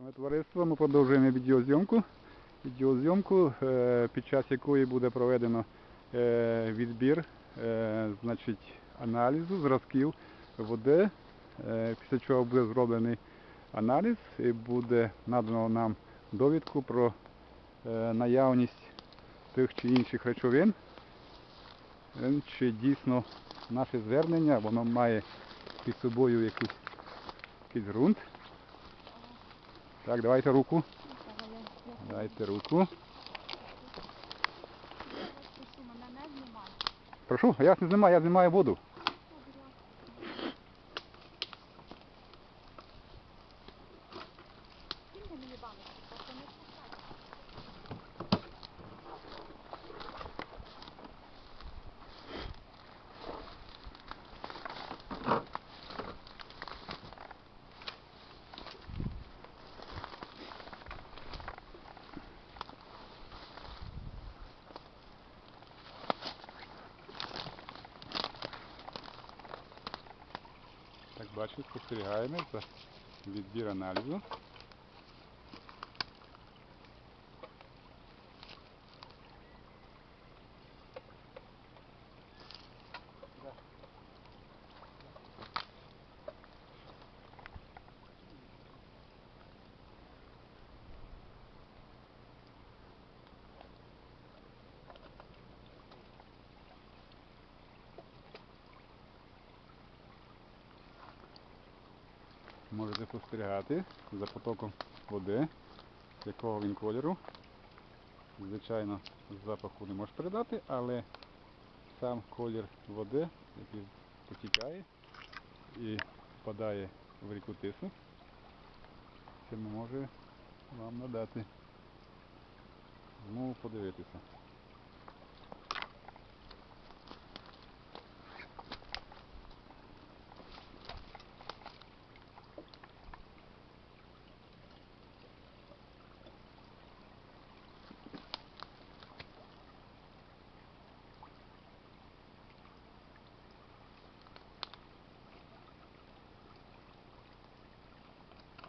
Шановне товариство, ми продовжуємо відеозйомку. Відеозйомку, е, під час якої буде проведено е, відбір е, значить, аналізу зразків води, після чого буде зроблений аналіз і буде надано нам довідку про наявність тих чи інших речовин, чи дійсно наше звернення воно має під собою якийсь, якийсь ґрунт. Так, давайте руку. Дайте руку. Прошу я не знімаю, я знімаю воду. Скільки мені баночки? Просто не спускайте. Так, бачите, спостерігаємо за відбір аналізу. Можете спостерігати за потоком води, якого він кольору. Звичайно, запаху не можеш передати, але сам колір води, який потікає і впадає в ріку Тису, це може вам надати змогу подивитися.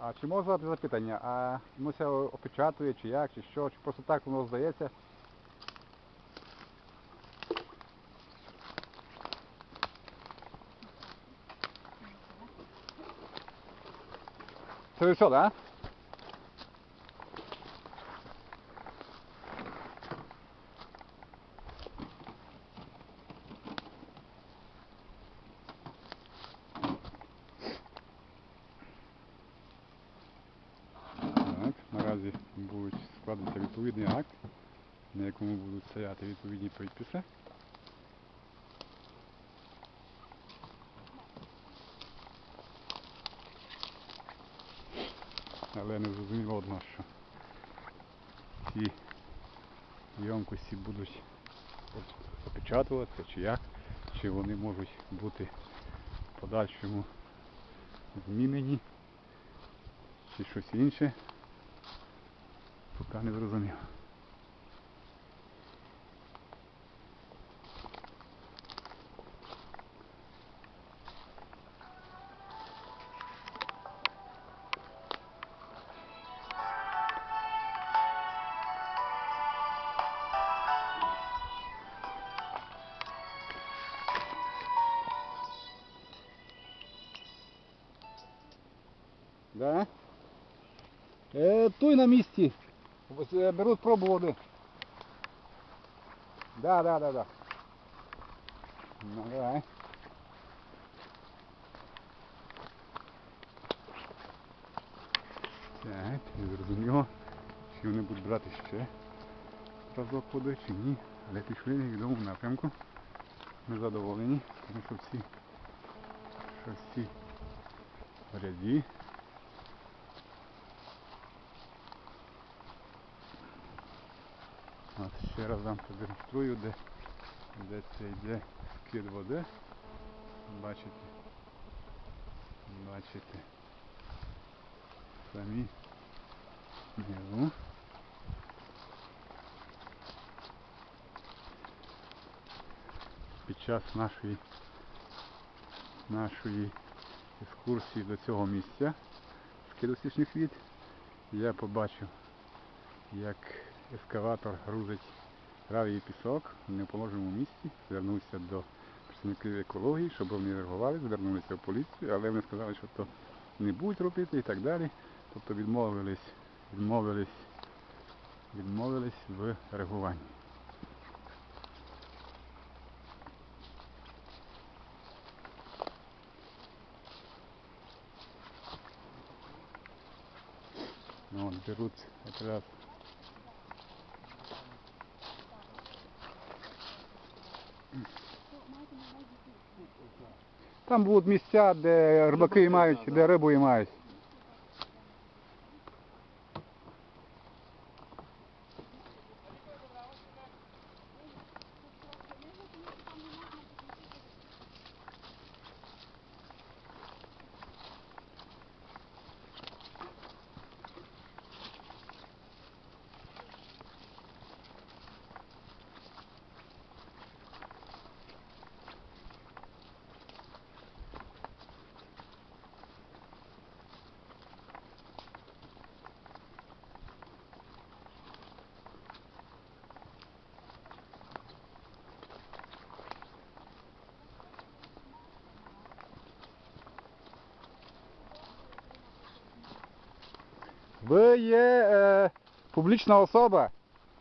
А чи можна запитання, а воно це опечатує, чи як, чи що, чи просто так воно здається? Це ви все, так? Так, наразі будуть складатися відповідний акт, на якому будуть стояти відповідні підписи. Але не зрозуміло одно, що ці ємкості будуть оп- опечатуватися чи як, чи вони можуть бути в подальшому змінені, чи щось інше. Поки не зрозумів. Да? Е, той на місці. Е, Беруть пробу води. Да, да, да, да. Ну, давай. Так, зрозуміло, чи вони будуть брати ще разок води, чи ні. Але пішли в невідомому напрямку. Ми задоволені, тому що всі, що всі в ряді. От ще раз вам продемонструю, де, де це йде скид води. Бачите. Бачите. Самі внизу. Під час нашої нашої екскурсії до цього місця скиду стічних від я побачив, як ескаватор грузить гравій і пісок в неположеному місці. Звернувся до працівників екології, щоб вони реагували, звернулися в поліцію, але вони сказали, що то не будуть робити і так далі. Тобто відмовились, відмовились, відмовились в реагуванні. Ну, от беруть якраз Там будуть місця, де рибаки мають, де рибу і мають. Ви є е, публічна особа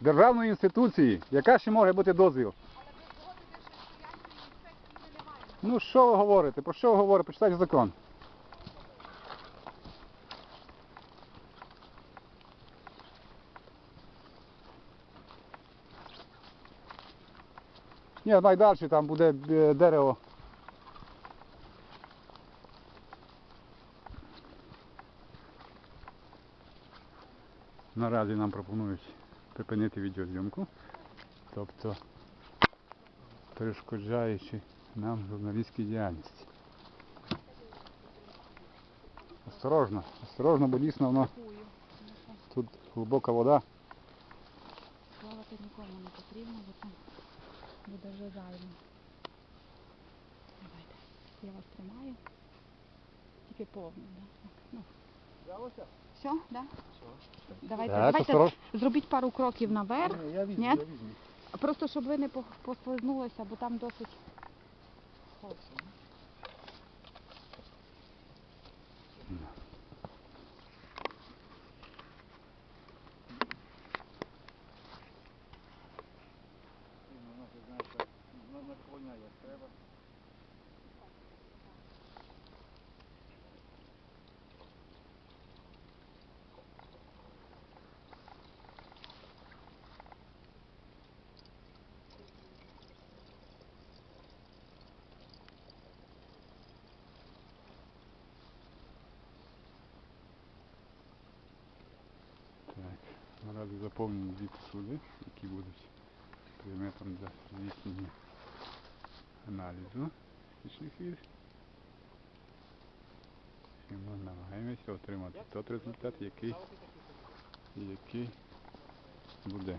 державної інституції. Яка ще може бути дозвіл? Ну що ви говорите? Про що ви говорите? Почитайте закон. Ні, найдальше там буде е, дерево. Наразі нам пропонують припинити відеозйомку, тобто перешкоджаючи нам журналістській діяльності. Осторожно, осторожно, бо дійсно воно тут глибока вода. Плавати нікому не потрібно, бо там буде вже зайвим. Давайте. Я вас тримаю. Тільки повно? Так, ну. Все, да? Давайте, Так, давайте зробіть пару кроків наверх. Я візьму, Ні? я візьму. Просто щоб ви не пох- послизнулися, бо там досить холодно. Так, наразі заповнені дві посуди, які будуть предметом для здійснення аналізу фізичних від. І ми намагаємося отримати той результат, який, який буде.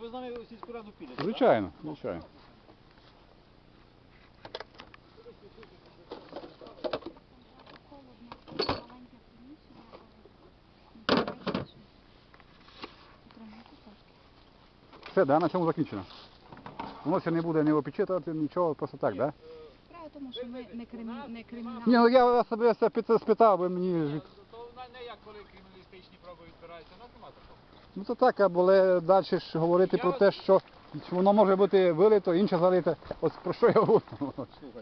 Ви з нами сільську раду підете? Звичайно, звичайно. Холодно, маленьке приміщення, але не бачите, що Потримайте трошки. Все, да, на цьому закінчено. Воно ще не буде не опечатувати нічого, просто так, да? Справа в тому, що ми не, кримі... не кримінал. Ні, ну я вас себе це пит- спитав, ви мені. ж- То не як коли криміналістичні проби відбираються, у нас нема такого. Ну то так, а були далі ж говорити про те, що воно може бути вилито, інше залите. Ось про що я говорю.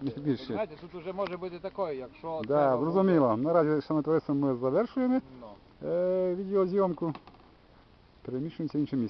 Не більше. Знаєте, тут вже може бути таке, якщо... Да, треба зрозуміло. Наразі, шановне товариство, ми завершуємо буде- Ну. е, відеозйомку. Переміщуємося в інше місце.